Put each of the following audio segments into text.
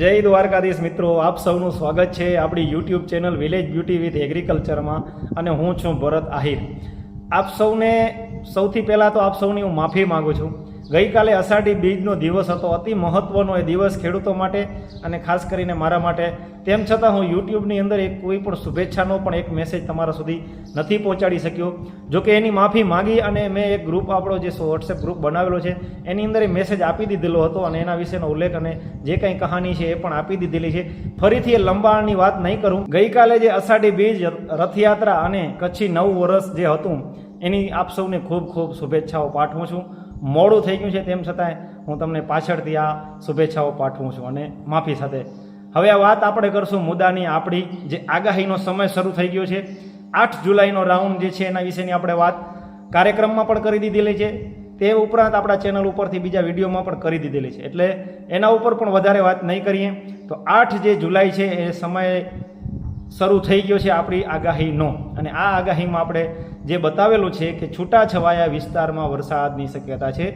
જય દ્વારકાધીશ મિત્રો. આપ સૌનું સ્વાગત છે આપણી YouTube channel village beauty with એગ્રીકલ્ચરમાં અને હું છું ભરત આહિર. આપ સૌને સૌથી પહેલાં તો આપ સૌની હું માફી માગું છું. ગઈકાલે અષાઢી બીજનો દિવસ હતો. અતિ મહત્ત્વનો એ દિવસ ખેડૂતો માટે અને ખાસ કરીને મારા માટે. તેમ છતાં હું યુટ્યુબની અંદર એક કોઈ પણ શુભેચ્છાનો પણ એક મેસેજ તમારા સુધી નથી પહોંચાડી શક્યો. જો કે એની માફી માગી અને મેં એક ગ્રુપ આપણો જે વોટ્સએપ ગ્રુપ બનાવેલો છે, એની અંદર એ મેસેજ આપી દીધેલો હતો અને એના વિશેનો ઉલ્લેખ અને જે કંઈ કહાની છે એ પણ આપી દીધેલી છે. ફરીથી એ લંબાણની વાત નહીં કરું. ગઈકાલે જે અષાઢી બીજ રથયાત્રા અને કચ્છી નવ વર્ષ જે હતું, એની આપ સૌને ખૂબ ખૂબ શુભેચ્છાઓ પાઠવું છું. મોડું થઈ ગયું છે, તેમ છતાંય હું તમને પાછળથી આ શુભેચ્છાઓ પાઠવું છું અને માફી સાથે. હવે આ વાત આપણે કરશું મુદ્દાની. આપણી જે આગાહીનો સમય શરૂ થઈ ગયો છે, આઠ જુલાઈનો રાઉન્ડ જે છે એના વિશેની આપણે વાત કાર્યક્રમમાં પણ કરી દીધેલી છે. તે ઉપરાંત આપણા ચેનલ ઉપરથી બીજા વિડીયોમાં પણ કરી દીધેલી છે. એટલે એના ઉપર પણ વધારે વાત નહીં કરીએ. તો આઠ જે જુલાઈ છે, એ સમય શરૂ થઈ ગયો છે આપણી આગાહીનો. અને આ આગાહીમાં આપણે જે બતાવેલું છે કે છૂટાછવાયા વિસ્તારમાં વરસાદની શક્યતા છે,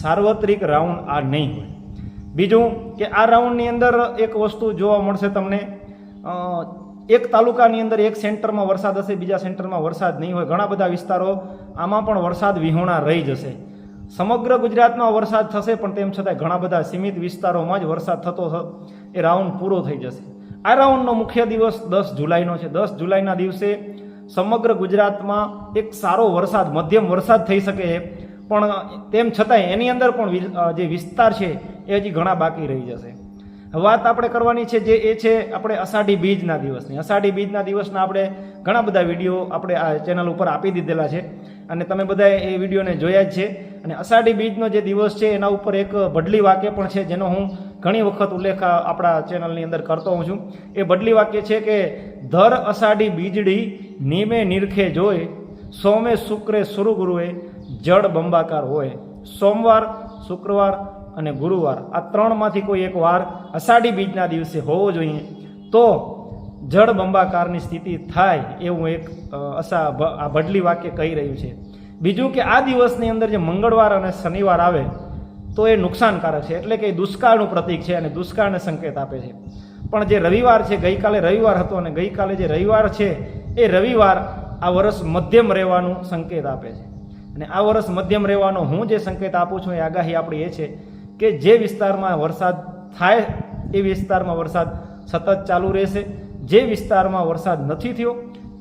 સાર્વત્રિક રાઉન્ડ આ નહીં હોય. બીજું કે આ રાઉન્ડની અંદર એક વસ્તુ જોવા મળશે તમને. એક તાલુકાની અંદર એક સેન્ટરમાં વરસાદ હશે, બીજા સેન્ટરમાં વરસાદ નહીં હોય. ઘણા બધા વિસ્તારો આમાં પણ વરસાદ વિહોણા રહી જશે. સમગ્ર ગુજરાતમાં વરસાદ થશે, પણ તેમ છતાં ઘણા બધા સીમિત વિસ્તારોમાં જ વરસાદ થતો એ રાઉન્ડ પૂરો થઈ જશે. આ રાઉન્ડનો મુખ્ય દિવસ દસ જુલાઈનો છે. દસ જુલાઈના દિવસે સમગ્ર ગુજરાતમાં એક સારો વરસાદ, મધ્યમ વરસાદ થઈ શકે પણ તેમ છતાંય એની અંદર પણ જે વિસ્તાર છે એ હજી ઘણા બાકી રહી જશે. વાત આપણે કરવાની છે જે એ છે આપણે અષાઢી બીજના દિવસની. અષાઢી બીજના દિવસના આપણે ઘણા બધા વીડિયો આપણે આ ચેનલ ઉપર આપી દીધેલા છે. અને તમે બધા એ વિડીયોને જોયા જ છે. અને અષાઢી બીજનો જે દિવસ છે એના ઉપર એક ભડલી વાક્ય પણ છે જેનો હું ઘણી વખત ઉલ્લેખ આપણા ચેનલની અંદર કરતો હોઉં છું. એ બદલી વાક્ય છે કે, ધર અષાઢી બીજડી નીમે નિરખે જોઈ સોમે શુક્રે સુરુગુરુએ જળ બંબાકાર હોય. સોમવાર, શુક્રવાર અને ગુરુવાર. આ ત્રણમાંથી કોઈ એક વાર અષાઢી બીજના દિવસે હોવો જોઈએ. તો જળ બંબાકારની સ્થિતિ થાય એવું એક અસા આ બડલી વાક્ય કહી રહ્યું છે. બીજું કે આ દિવસની અંદર જે મંગળવાર અને શનિવાર આવે તો એ નુકસાનકારક છે. એટલે કે દુષ્કાળનું પ્રતીક છે અને દુષ્કાળને સંકેત આપે છે. પણ જે રવિવાર છે, ગઈકાલે રવિવાર હતો અને ગઈકાલે જે રવિવાર છે, એ રવિવાર આ વર્ષ મધ્યમ રહેવાનું સંકેત આપે છે. અને આ વર્ષ મધ્યમ રહેવાનો હું જે સંકેત આપું છું એ આગાહી આપણી એ છે કે જે વિસ્તારમાં વરસાદ થાય, એ વિસ્તારમાં વરસાદ સતત ચાલુ રહેશે. જે વિસ્તારમાં વરસાદ નથી થયો,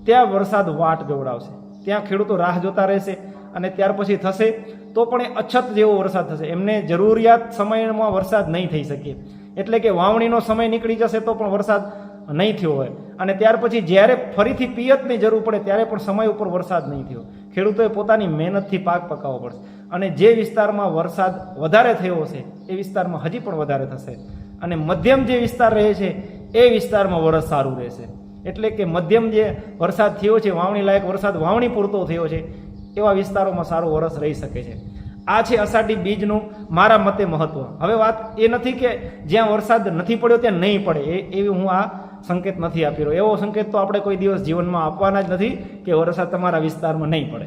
ત્યાં વરસાદ વાટ જોવડાવશે ત્યાં ખેડૂતો રાહ જોતા રહેશે અને ત્યાર પછી થશે તો પણ એ અછત જેવો વરસાદ થશે. એમને જરૂરિયાત સમયમાં વરસાદ નહીં થઈ શકે. એટલે કે વાવણીનો સમય નીકળી જશે તો પણ વરસાદ નહીં થયો હોય. અને ત્યાર પછી જ્યારે ફરીથી પિયતની જરૂર પડે, ત્યારે પણ સમય ઉપર વરસાદ નહીં થયો. ખેડૂતોએ પોતાની મહેનતથી પાક પકાવવો પડશે. અને જે વિસ્તારમાં વરસાદ વધારે થયો હશે, એ વિસ્તારમાં હજી પણ વધારે થશે. અને મધ્યમ જે વિસ્તાર રહે છે, એ વિસ્તારમાં વરસ સારું રહેશે. એટલે કે મધ્યમ જે વરસાદ થયો છે, વાવણી લાયક વરસાદ વાવણી પૂરતો થયો છે એવા વિસ્તારોમાં સારો વરસ રહી શકે છે. આ છે અષાઢી બીજનું મારા મતે મહત્વ. હવે વાત એ નથી કે જ્યાં વરસાદ નથી પડ્યો ત્યાં નહીં પડે. એ, એવી હું આ સંકેત નથી આપી રહ્યો. એવો સંકેત તો આપણે કોઈ દિવસ જીવનમાં આપવાના જ નથી કે વરસાદ તમારા વિસ્તારમાં નહીં પડે.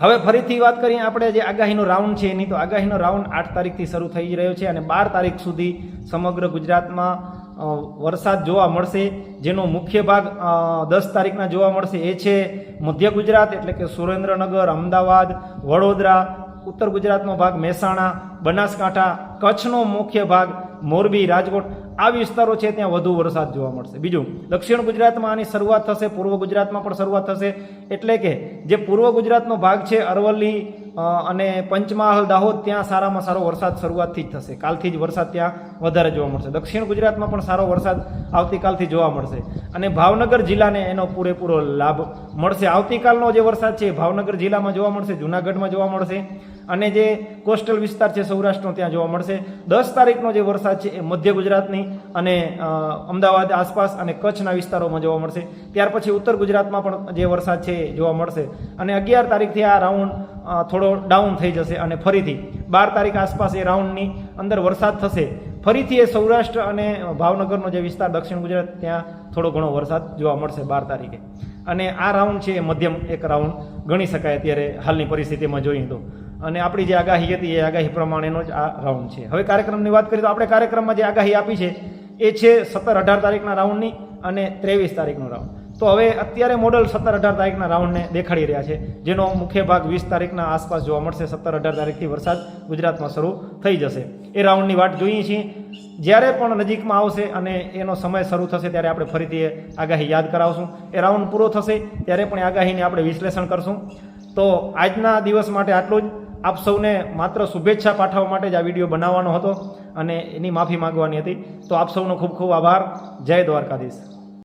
હવે ફરીથી વાત કરીએ આપણે જે આગાહીનો રાઉન્ડ છે એની. તો આગાહીનો રાઉન્ડ આઠ તારીખથી શરૂ થઈ રહ્યો છે અને બાર તારીખ સુધી સમગ્ર ગુજરાતમાં વરસાદ જોવા મળશે. જેનો મુખ્ય ભાગ દસ તારીખના જોવા મળશે એ છે મધ્ય ગુજરાત, એટલે કે સુરેન્દ્રનગર, અમદાવાદ, વડોદરા, ઉત્તર ગુજરાતનો ભાગ મહેસાણા, બનાસકાંઠા, કચ્છનો મુખ્ય ભાગ, મોરબી, રાજકોટ. આ વિસ્તારો છે ત્યાં વધુ વરસાદ જોવા મળશે. બીજું, દક્ષિણ ગુજરાતમાં આની શરૂઆત થશે, પૂર્વ ગુજરાતમાં પણ શરૂઆત થશે. એટલે કે જે પૂર્વ ગુજરાતનો ભાગ છે અરવલ્લી અને પંચમહાલ દાહોદ ત્યાં સારામાં સારો વરસાદ શરૂઆતથી જ થશે. કાલથી જ વરસાદ ત્યાં વધારે જોવા મળશે. દક્ષિણ ગુજરાતમાં પણ સારો વરસાદ આવતીકાલથી જોવા મળશે. અને ભાવનગર જિલ્લાને એનો પૂરેપૂરો લાભ મળશે. આવતીકાલનો જે વરસાદ છે ભાવનગર જિલ્લામાં જોવા મળશે, જુનાગઢમાં જોવા મળશે, અને જે કોસ્ટલ વિસ્તાર છે સૌરાષ્ટ્રનો ત્યાં જોવા મળશે. દસ તારીખનો જે વરસાદ છે એ મધ્ય ગુજરાતની અને અમદાવાદ આસપાસ અને કચ્છના વિસ્તારોમાં જોવા મળશે. ત્યાર પછી ઉત્તર ગુજરાતમાં પણ જે વરસાદ છે એ જોવા મળશે. અને અગિયાર તારીખથી આ રાઉન્ડ થોડો ડાઉન થઈ જશે અને ફરીથી બાર તારીખ આસપાસ એ રાઉન્ડની અંદર વરસાદ થશે. ફરીથી એ સૌરાષ્ટ્ર અને ભાવનગરનો જે વિસ્તાર દક્ષિણ ગુજરાત, ત્યાં થોડો ઘણો વરસાદ જોવા મળશે બાર તારીખે. અને આ રાઉન્ડ છે એ મધ્યમ એક રાઉન્ડ ગણી શકાય અત્યારે હાલની પરિસ્થિતિમાં જોઈએ તો. અને આપણી જે આગાહી હતી એ આગાહી પ્રમાણેનો જ આ રાઉન્ડ છે. હવે કાર્યક્રમની વાત કરીએ તો આપણે કાર્યક્રમમાં જે આગાહી આપી છે, એ છે સત્તર અઢાર તારીખના રાઉન્ડની અને ત્રેવીસ તારીખનો રાઉન્ડ તો હવે અત્યારે મોડલ સત્તર અઢાર તારીખના રાઉન્ડને દેખાડી રહ્યા છે, જેનો મુખ્ય ભાગ વીસ તારીખના આસપાસ જોવા મળશે. સત્તર અઢાર તારીખથી વરસાદ ગુજરાતમાં શરૂ થઈ જશે. એ રાઉન્ડની વાટ જોઈએ છીએ. જ્યારે પણ નજીકમાં આવશે અને એનો સમય શરૂ થશે ત્યારે આપણે ફરીથી એ આગાહી યાદ કરાવશું. એ રાઉન્ડ પૂરો થશે ત્યારે પણ આગાહીને આપણે વિશ્લેષણ કરશું. તો આજના દિવસ માટે આટલું જ. આપ સૌને માત્ર શુભેચ્છા પાઠવવા માટે જ આ વીડિયો બનાવવાનો હતો અને એની માફી માંગવાની હતી. તો આપ સૌનો ખૂબ ખૂબ આભાર. જય દ્વારકાધીશ.